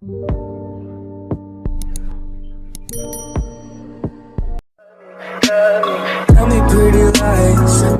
Tell me pretty lies,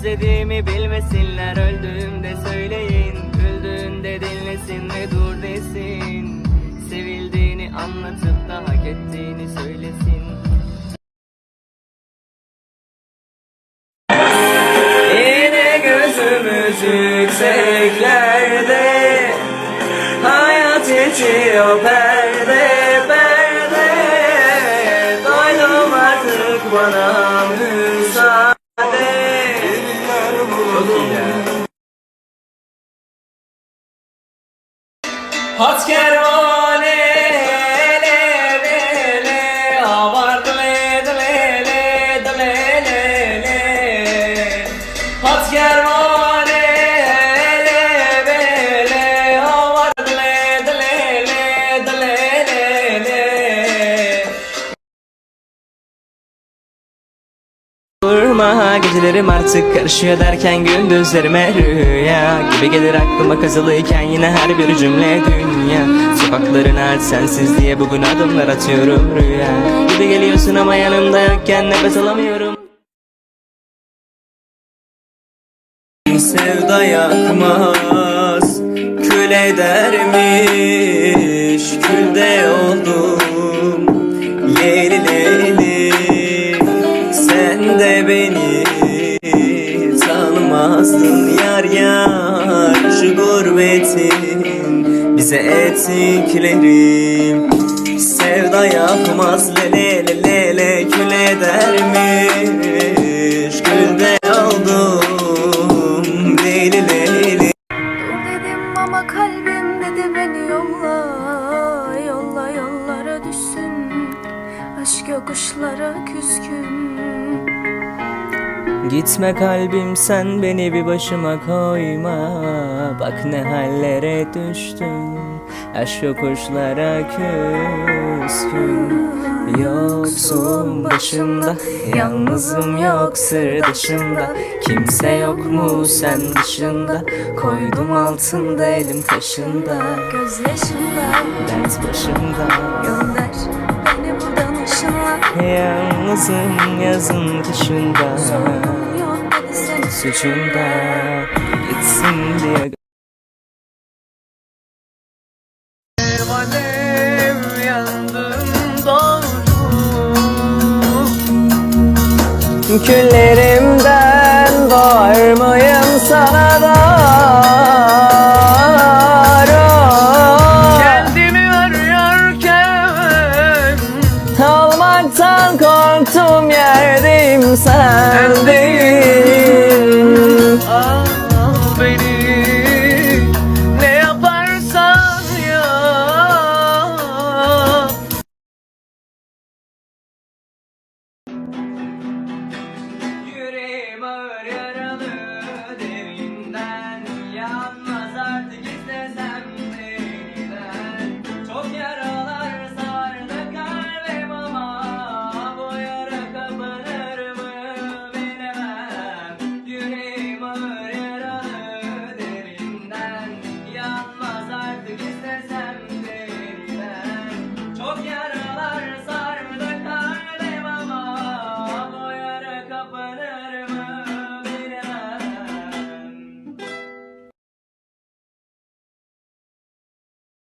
Özlediğimi bilmesinler. Öldüğümde söyleyin Güldüğünde dinlesin ve dur desin. Sevildiğini anlatıp da hak ettiğini söylesin. Yine gözümüz yükseklerde Hayat geçiyor perde perde. Doydum artık bana Hat kervane Durma gecelerim artık karışıyor derken gündüzlerime rüya Gibi gelir aklıma kazılıyken yine her bir cümle dünya. Sokakların aç sensiz diye bugün adımlar atıyorum rüya. Gibi geliyorsun ama yanımda yokken nefes alamıyorum. Sevda yakmaz. Kül edermiş Külde oldum Sen de beni Tanımazdın yar yar Şu gurbetin Bize ettikleri Sevda yakmaz lele lele le Kül edermiş Külde oldum Leyli leyli Dur dedim ama kalbim dedi beni yolla Yolla yollara düşsün. Aşk yokuşlara küskün Gitme kalbim sen beni bir başıma koyma. Bak ne hallere düştüm Aşk yokuşlara küskün Yoksun başımda Yalnızım yok sır dışında. Kimse yok mu sen dışında? Koydum altında elim taşında. Gözyaşımda. Dert başımda. Gönder başına Yalnızım yazın kışında Suçumda gitsin diye. Alev yandım doğru Küllerimden bağırmayım sana da? Just as I.